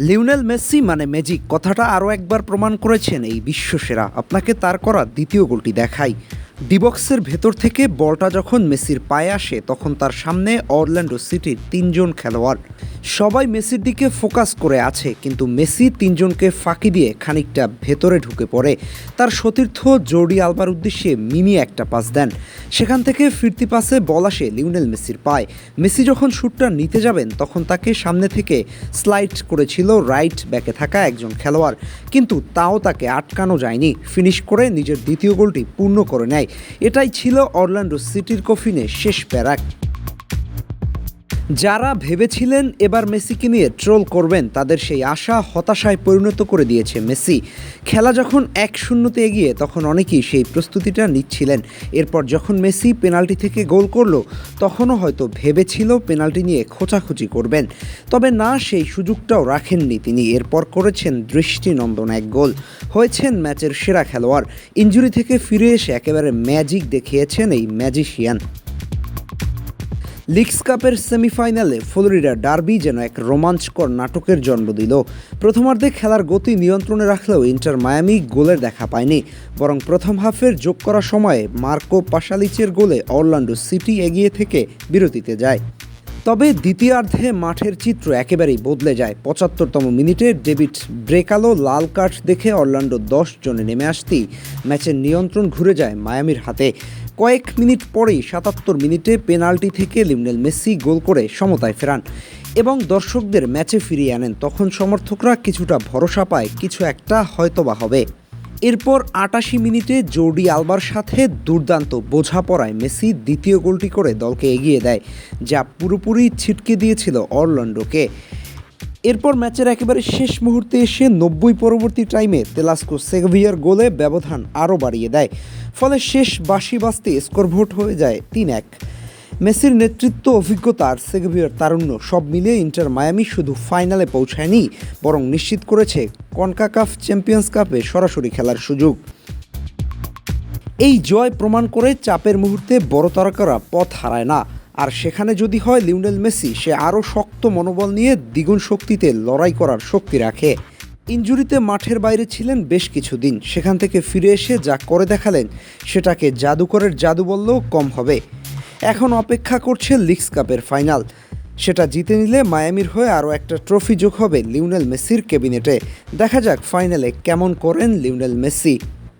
Lionel Messi মানে magic. কথাটা আরও একবার প্রমাণ করেছেন এই বিশ্বসেরা। আপনাকে তার করা দ্বিতীয় গোলটি দেখাই। ডিবক্সের ভেতর থেকে বলটা যখন মেসির পায়ে আসে, তখন তার সামনে অরল্যান্ডো সিটির তিনজন খেলোয়াড়। সবাই মেসির দিকে ফোকাস করে আছে, কিন্তু মেসি তিনজনকে ফাঁকি দিয়ে খানিকটা ভেতরে ঢুকে পড়ে। তার সতীর্থ জোর্ডি আলবার উদ্দেশ্যে মিমি একটা পাস দেন। সেখান থেকে ফিরতি পাসে বল আসে লিওনেল মেসির পায়। মেসি যখন শ্যুটটা নিতে যাবেন, তখন তাকে সামনে থেকে স্লাইড করেছিল রাইট ব্যাকে থাকা একজন খেলোয়াড়। কিন্তু তাও তাকে আটকানো যায়নি। ফিনিশ করে নিজের দ্বিতীয় গোলটি পূর্ণ করে নেয়। এটাই ছিল অরল্যান্ডো সিটির কফিনে শেষ প্যারাক যারা ভেবেছিলেন এবার মেসিকে নিয়ে ট্রোল করবেন, তাদের সেই আশা হতাশায় পরিণত করে দিয়েছে মেসি। খেলা যখন এক শূন্যতে এগিয়ে, তখন অনেকেই সেই প্রস্তুতিটা নিচ্ছিলেন। এরপর যখন মেসি পেনাল্টি থেকে গোল করল, তখনও হয়তো ভেবেছিল পেনাল্টি নিয়ে খোঁচাখুচি করবেন। তবে না, সেই সুযোগটাও রাখেননি তিনি। এরপর করেছেন দৃষ্টিনন্দন এক গোল। হয়েছেন ম্যাচের সেরা খেলোয়াড়। ইঞ্জুরি থেকে ফিরে এসে একেবারে ম্যাজিক দেখিয়েছেন এই ম্যাজিশিয়ান। লিগস কাপের সেমিফাইনালে ফ্লোরিডা ডার্বি যেন এক রোমাঞ্চকর নাটকের জন্ম দিল। প্রথমার্ধে খেলার গতি নিয়ন্ত্রণে রাখলেও ইন্টার মায়ামি গোলের দেখা পায়নি। বরং প্রথম হাফের যোগ করা সময়ে মার্কো পাশালিচের গোলে অরল্যান্ডো সিটি এগিয়ে থেকে বিরতিতে যায়। তবে দ্বিতীয়ার্ধে মাঠের চিত্র একেবারেই বদলে যায়। পঁচাত্তরতম মিনিটে ডেভিড ব্রেকালো লাল কার্ড দেখে অরল্যান্ডো দশ জনে নেমে আসতেই ম্যাচের নিয়ন্ত্রণ ঘুরে যায় মায়ামির হাতে। কয়েক মিনিট পরেই সাতাত্তর মিনিটে পেনাল্টি থেকে লিমনেল মেসি গোল করে সমতায় ফেরান এবং দর্শকদের ম্যাচে ফিরিয়ে আনেন। তখন সমর্থকরা কিছুটা ভরসা পায়, কিছু একটা হয়তোবা হবে। এরপর আটাশি মিনিটে জোর্ডি আলবার সাথে দুর্দান্ত বোঝাপড়ায় মেসি দ্বিতীয় গোলটি করে দলকে এগিয়ে দেয়, যা পুরোপুরি ছিটকে দিয়েছিল অরল্যান্ডোকে। এরপর ম্যাচের একেবারে শেষ মুহূর্তে এসে নব্বই পরবর্তী টাইমে তেলাস্কো সেগভিয়ার গোলে ব্যবধান আরও বাড়িয়ে দেয়। ফলে শেষ বাসি বাঁচতে স্কোর ভোট হয়ে যায় তিন এক। মেসির নেতৃত্ব অভিজ্ঞতা আর সেগভিয়ার তারুণ্য সব মিলিয়ে ইন্টার মায়ামি শুধু ফাইনালে পৌঁছায়নি, বরং নিশ্চিত করেছে কনকাকাফ চ্যাম্পিয়ন্স কাপে সরাসরি খেলার সুযোগ। এই জয় প্রমাণ করে চাপের মুহূর্তে বড় তারকারা পথ হারায় না। আর সেখানে যদি হয় লিওনেল মেসি, সে আরও শক্ত মনোবল নিয়ে দ্বিগুণ শক্তিতে লড়াই করার শক্তি রাখে। ইঞ্জুরিতে মাঠের বাইরে ছিলেন বেশ কিছুদিন। সেখান থেকে ফিরে এসে যা করে দেখালেন, সেটাকে জাদুকরের জাদু বললেও কম হবে। এখন অপেক্ষা করছে লিগস কাপের ফাইনাল। সেটা জিতে নিলে মায়ামির হয়ে আরও একটা ট্রফি যোগ হবে লিওনেল মেসির ক্যাবিনেটে। দেখা যাক ফাইনালে কেমন করেন লিওনেল মেসি।